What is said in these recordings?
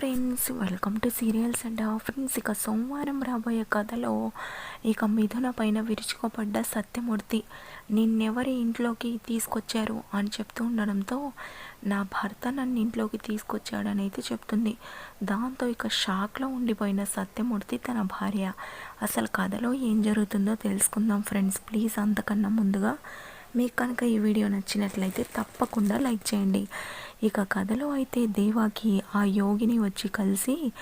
Friends welcome to serials and friends ఇక సోమవారం రాబోయే కథలో ఇక మిథున పైన విరుచుకోపడ్డ సత్యమూర్తి నిన్నెవరి ఇంట్లోకి తీసుకొచ్చారు అని చెప్తూ ఉండడంతో నా భర్త నన్ను ఇంట్లోకి తీసుకొచ్చాడని అయితే చెప్తుంది. దాంతో ఇక షాక్లో ఉండిపోయిన సత్యమూర్తి తన భార్య. అసలు కథలో ఏం జరుగుతుందో తెలుసుకుందాం ఫ్రెండ్స్ ప్లీజ్ అంతకన్నా ముందుగా మీకు కనుక ఈ వీడియో నచ్చినట్లయితే తప్పకుండా లైక్ చేయండి. ఇక కథలో అయితే దేవాకి ఆ యోగిని వచ్చి కలిసి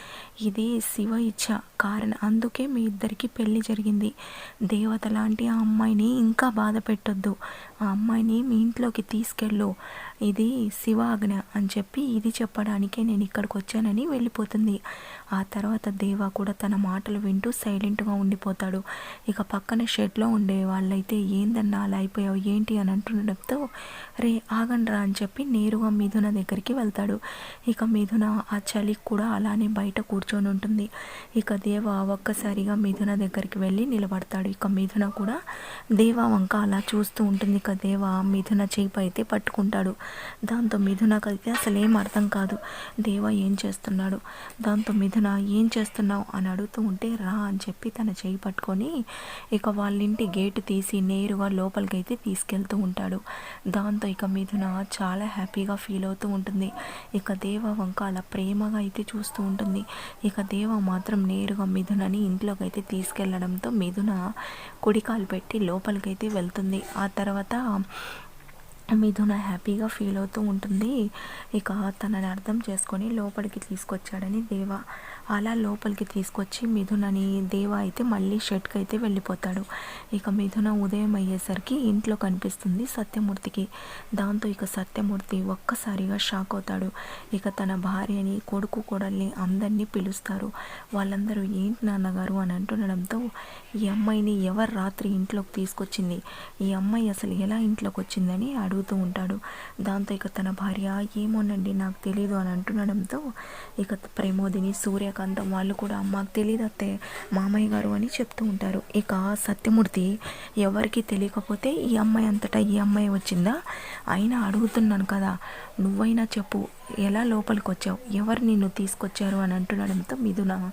ఇది శివ ఇచ్చ కారణం. అందుకే మీ ఇద్దరికి పెళ్ళి జరిగింది. దేవత లాంటి ఆ అమ్మాయిని ఇంకా బాధ పెట్టొద్దు. ఆ అమ్మాయిని మీ ఇంట్లోకి తీసుకెళ్ళు. ఇది శివ ఆజ్ఞ అని చెప్పి ఇది చెప్పడానికే నేను ఇక్కడికి వచ్చానని వెళ్ళిపోతుంది. ఆ తర్వాత దేవ కూడా తన మాటలు వింటూ సైలెంట్గా ఉండిపోతాడు. ఇక పక్కన షెడ్లో ఉండే వాళ్ళైతే ఏందన్నా అలా అయిపోయావు? ఏంటి? అని అంటుండడంతో రే ఆగండ్రా అని చెప్పి నేరుగా మిథున దగ్గరికి వెళ్తాడు. ఇక మిథున ఆ చలికి కూడా అలానే బయట కూర్చొని ఉంటుంది. ఇక దేవ ఒక్కసారిగా మిథున దగ్గరికి వెళ్ళి నిలబడతాడు. ఇక మిథున కూడా దేవ వంక అలా చూస్తూ ఉంటుంది. ఇక దేవ మిథున చేప అయితే పట్టుకుంటాడు. దాంతో మిథునకైతే అసలు ఏం అర్థం కాదు. దేవ ఏం చేస్తున్నాడు? దాంతో మిథున ఏం చేస్తున్నావు? అని అడుగుతూ ఉంటే రా అని చెప్పి తన చేయి పట్టుకొని ఇక వాళ్ళ ఇంటి గేటు తీసి నేరుగా లోపలికి అయితే తీసుకెళ్తూ ఉంటాడు. దాంతో ఇక మిథున చాలా హ్యాపీగా ఫీల్ అవుతూ ఉంటుంది. ఇక దేవ వంక అలా ప్రేమగా అయితే చూస్తూ ఉంటుంది. ఇక దేవ మాత్రం నేరుగా మిథునని ఇంట్లోకి అయితే తీసుకెళ్ళడంతో మిథున కుడికాలు పెట్టి లోపలికైతే వెళ్తుంది. ఆ తర్వాత మిథున హ్యాపీగా ఫీల్ అవుతూ ఉంటుంది. ఇక తనని అర్థం చేసుకొని లోపలికి తీసుకొచ్చాడని దేవ. అలా లోపలికి తీసుకొచ్చి మిథునని దేవ అయితే మళ్ళీ షెడ్కి అయితే వెళ్ళిపోతాడు. ఇక మిథున ఉదయం అయ్యేసరికి ఇంట్లో కనిపిస్తుంది సత్యమూర్తికి. దాంతో ఇక సత్యమూర్తి ఒక్కసారిగా షాక్ అవుతాడు. ఇక తన భార్యని కొడుకు కొడల్ని అందరినీ పిలుస్తారు. వాళ్ళందరూ ఏంటి నాన్నగారు? అని అంటుండడంతో ఈ అమ్మాయిని ఎవరు రాత్రి ఇంట్లోకి తీసుకొచ్చింది? ఈ అమ్మాయి అసలు ఎలా ఇంట్లోకి వచ్చిందని అడుగుతూ ఉంటాడు. దాంతో ఇక తన భార్య ఏమోనండి నాకు తెలియదు అని అంటుండడంతో ఇక ప్రమోదిని సూర్య సూర్యకాంతం వాళ్ళు కూడా మాకు తెలియదు అత్తే మామయ్య గారు అని చెప్తూ ఉంటారు. ఇక సత్యమూర్తి ఎవరికి తెలియకపోతే ఈ అమ్మాయి అంతటా ఈ అమ్మాయి వచ్చిందా? అయినా అడుగుతున్నాను కదా నువ్వైనా చెప్పు ఎలా లోపలికి వచ్చావు ఎవరు నిన్ను తీసుకొచ్చారు అని అంటుండడంతో మిథున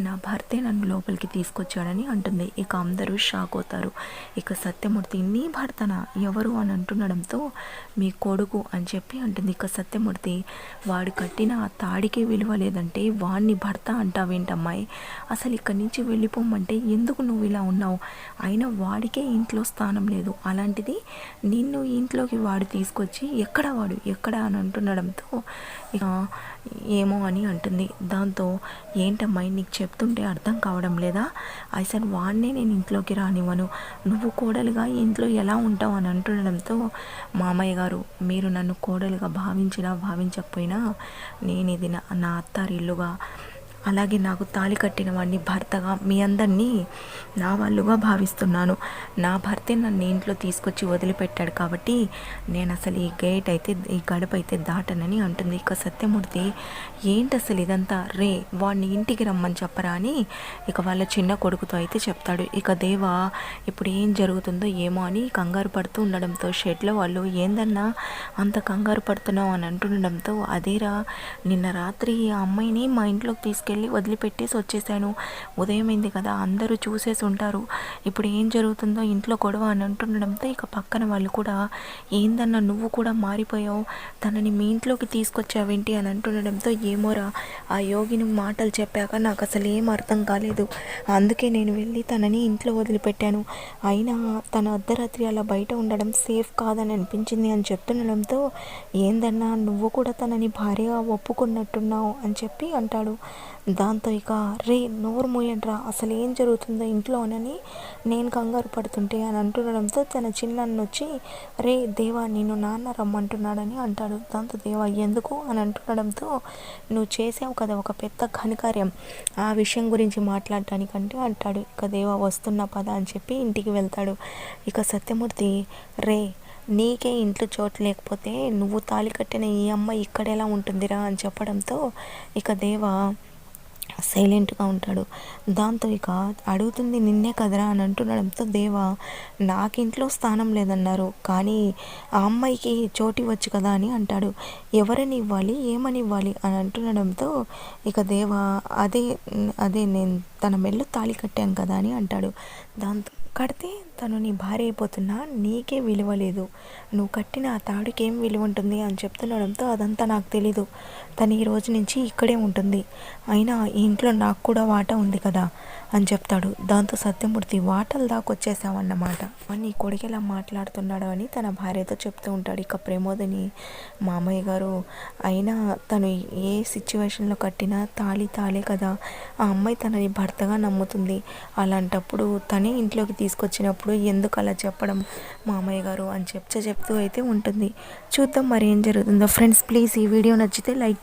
నా భర్తే నన్ను లోపలికి తీసుకొచ్చాడని అంటుంది. ఇక అందరూ షాక్ అవుతారు. ఇక సత్యమూర్తి నీ భర్తనా? ఎవరు? అని అంటుండడంతో మీ కొడుకు అని చెప్పి అంటుంది. ఇక సత్యమూర్తి వాడు కట్టిన ఆ తాడికి విలువ లేదంటే వాడిని భర్త అంటావేంటమ్మాయి? అసలు ఇక్కడి నుంచి వెళ్ళిపోమంటే ఎందుకు నువ్వు ఇలా ఉన్నావు? అయినా వాడికే ఇంట్లో స్థానం లేదు. అలాంటిది నిన్ను ఇంట్లోకి వాడు తీసుకొచ్చి ఎక్కడ వాడు? ఎక్కడ అని అంటుండడంతో ఇక ఏమో అని అంటుంది. దాంతో ఏంటమ్మాయి నీకు చెప్తుంటే అర్థం కావడం లేదా అసలు వాడినే నేను ఇంట్లోకి రానివ్వను. నువ్వు కోడలుగా ఇంట్లో ఎలా ఉంటావు అని అంటుండడంతో మామయ్య గారు మీరు నన్ను కోడలుగా భావించినా భావించకపోయినా నేను ఇది నా అత్తారిల్లుగా అలాగే నాకు తాళి కట్టిన వాడిని భర్తగా మీ అందరినీ నా వాళ్ళుగా భావిస్తున్నాను. నా భర్తే నన్ను ఇంట్లో తీసుకొచ్చి వదిలిపెట్టాడు కాబట్టి నేను అసలు ఈ గేట్ అయితే ఈ గడప అయితే దాటనని అంటుంది. ఇక సత్యమూర్తి ఏంటి అసలు ఇదంతా? రే వాడిని ఇంటికి రమ్మని చెప్పరా? అని ఇక వాళ్ళ చిన్న కొడుకుతో అయితే చెప్తాడు. ఇక దేవ ఇప్పుడు ఏం జరుగుతుందో ఏమో అని కంగారు పడుతూ ఉండడంతో షెడ్లో వాళ్ళు ఏందన్నా అంత కంగారు పడుతున్నావు అని అంటుండడంతో అదేరా నిన్న రాత్రి ఆ అమ్మాయిని మా ఇంట్లోకి తీసుకెళ్ళి వెళ్ళి వదిలిపెట్టేసి వచ్చేసాను. ఉదయమైంది కదా అందరూ చూసేసి ఉంటారు. ఇప్పుడు ఏం జరుగుతుందో ఇంట్లో గొడవ అని అంటుండడంతో ఇక పక్కన వాళ్ళు కూడా ఏందన్నా నువ్వు కూడా మారిపోయావు? తనని మీ ఇంట్లోకి తీసుకొచ్చావేంటి? అని అంటుండడంతో ఏమోరా ఆ యోగిని మాటలు చెప్పాక నాకు అసలు ఏం అర్థం కాలేదు. అందుకే నేను వెళ్ళి తనని ఇంట్లో వదిలిపెట్టాను. అయినా తన అర్ధరాత్రి అలా బయట ఉండడం సేఫ్ కాదని అనిపించింది అని చెప్తుండడంతో ఏందన్నా నువ్వు కూడా తనని భార్యగా ఒప్పుకున్నట్టున్నావు అని చెప్పి అంటాడు. దాంతో ఇక రే నోరు మూయండ్రా అసలు ఏం జరుగుతుందో ఇంట్లోనని నేను కంగారు పడుతుంటే అని అంటుండడంతో తన చిన్నన్ను వచ్చి రే దేవా నేను నాన్న రమ్మంటున్నాడని అంటాడు. దాంతో దేవా ఎందుకు అని అంటుండడంతో నువ్వు చేసావు కదా ఒక పెద్ద ఘనకార్యం. ఆ విషయం గురించి మాట్లాడటానికంటే అంటాడు. ఇక దేవా వస్తున్న పద అని చెప్పి ఇంటికి వెళ్తాడు. ఇక సత్యమూర్తి రే నీకే ఇంట్లో చోటు లేకపోతే నువ్వు తాళి కట్టిన ఈ అమ్మ ఇక్కడ ఎలా ఉంటుందిరా అని చెప్పడంతో ఇక దేవా సైలెంట్గా ఉంటాడు. దాంతో ఇక అడుగుతుంది నిన్నే కదరా అని అంటుండడంతో దేవ. నాకు ఇంట్లో స్థానం లేదన్నారు కానీ ఆ అమ్మాయికి చోటు ఇవ్వచ్చు కదా అని అంటాడు. ఎవరని ఇవ్వాలి ఏమని ఇవ్వాలి అని అంటుండడంతో ఇక దేవ అదే అదే నేను తన మెళ్ళు తాళి కట్టాను కదా అని అంటాడు. దాంతో కడితే తను నీ భార్య అయిపోతున్నా నీకే విలువ లేదు. నువ్వు కట్టిన ఆ తాడుకి ఏం విలువ ఉంటుంది? అని చెప్తుండడంతో అదంతా నాకు తెలీదు. తను ఈ రోజు నుంచి ఇక్కడే ఉంటుంది. అయినా ఈ ఇంట్లో నాకు కూడా వాటా ఉంది కదా అని చెప్తాడు. దాంతో సత్యమూర్తి వాటలు దాకొచ్చేసావన్నమాట నీ కొడుకు ఎలా మాట్లాడుతున్నాడు అని తన భార్యతో చెప్తూ ఉంటాడు. ఇక ప్రమోదని మామయ్య గారు అయినా తను ఏ సిచ్యువేషన్లో కట్టినా తాళి తాళే కదా. ఆ అమ్మాయి తనని భర్తగా నమ్ముతుంది. అలాంటప్పుడు తనే ఇంట్లోకి తీసుకొచ్చినప్పుడు ఎందుకు అలా చెప్పడం మామయ్య గారు అని చెప్తే చెప్తూ అయితే ఉంటుంది. చూద్దాం మరి ఏం జరుగుతుందో. ఫ్రెండ్స్ ప్లీజ్ ఈ వీడియో నచ్చితే లైక్